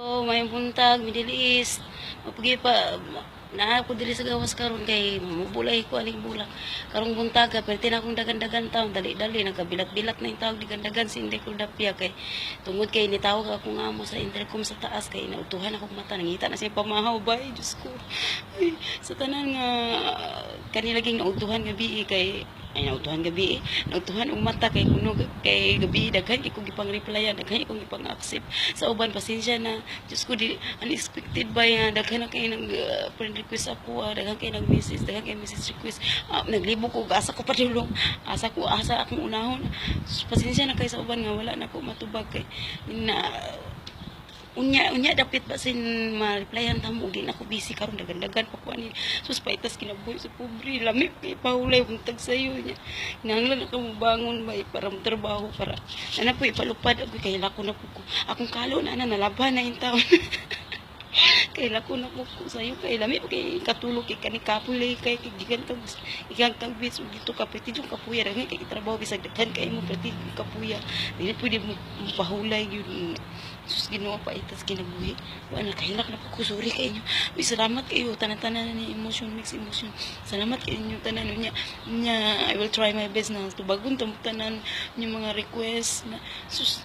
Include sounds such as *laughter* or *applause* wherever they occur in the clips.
Oh, may buntag, Middle East. Mapagi pa, naa ko dili sa gawas karon kay mamubulay ko aling bulak. Karong buntag, perti na akong dagan-dagan taon, dali-dali, nagkabilat-bilat na yung tawag digan-dagan, sindi ko dapya kay tungod kay nitawag akong amo sa intercom sa taas kay nautuhan akong mata, nangita na siya pamahaw ba, ay, Diyos ko. *laughs* Sa tanan nga, kanilaging nautuhan gabi kay ay nautuhan gabi eh. Nautuhan ang mata kay kuno kay gabi daghan kay kong gipang replyan, daghan kong gipang accept. Sa uban pasensya na Diyos ko di unexpected ba yan daghan na kay nag uh, friend request ako, ah, daghan kay nag message, daghan kay message request. Ah, naglibo ko asa ko padulong. Asa ko asa akong unahon. Pasensya na kay sa uban nga wala na ko matubag kay na unya unya dapit ba sin ma-replyan ta mo? Di na ako busy karon dagan-dagan pa ko ani sus paitas kinabuhi sa pobre. Lami paulay buntag sayo niya. Nanglan ako mo bangon ba eh, para mo trabaho para ana po ipalupad ako kay lako na ko. Akong kalo na na nalaban na yung taon *laughs* kay lako na ko sayo kay lami kay katulog kay kani kay kay gigan tag igang tag bis dito ka yung kapuya daghan kay trabaho bisag daghan kay mo pati yung kapuya. Dili pwede mo pahulay yun sus Ginoo pa itas kinabuhi kahilak na po ko sorry kay inyo. Uy, salamat kayo tanan-tanan ni emotion mix emotion. Salamat kay inyo tanan niya niya I will try my best na tubagon tanan yung mga request na sus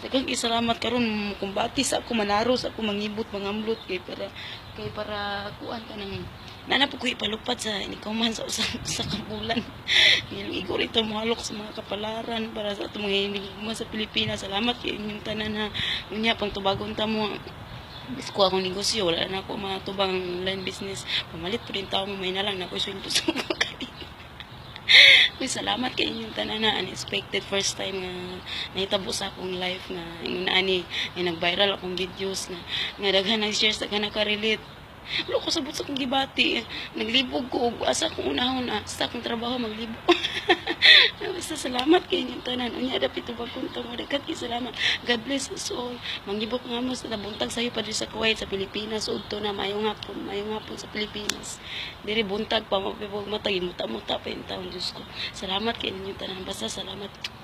Dagang isalamat karon kumbati sa ako manaro sa ako mangibot mangamlot kay para kay para kuan ka nang nana po ko ipalupad sa ikaw man sa usa *laughs* sa kabulan. Nilong igor ito mahalok sa mga kapalaran para sa atong mga sa Pilipinas. Salamat kay inyong tanan na unya pang tubagon ta mo Bis ko akong negosyo, wala na ako mga tubang line business. Pamalit po rin tao mo, may na na ako sweldo sa mga. *laughs* *laughs* Uy, salamat kay inyong tanan na unexpected first time nga nahitabo sa akong life nga ingon ani ay nag-viral akong videos nga nga daghan nag share daghan naka-relate Wala ko sabot sa akong gibati. Naglibog ko asa akong unahon na sa akong trabaho maglibog. *laughs* Basta salamat kay inyong tanan. Unya dapit ito pagkunta mo. Dagat kay salamat. God bless us all. Manggibok nga mo sa nabuntag sa'yo pa sa Kuwait, sa Pilipinas. Udto na mayong hapon. Mayong hapon sa Pilipinas. Diri buntag pa mapipog matag. Muta-muta pa yung taon. Diyos ko. Salamat kay inyong tanan. Basta salamat.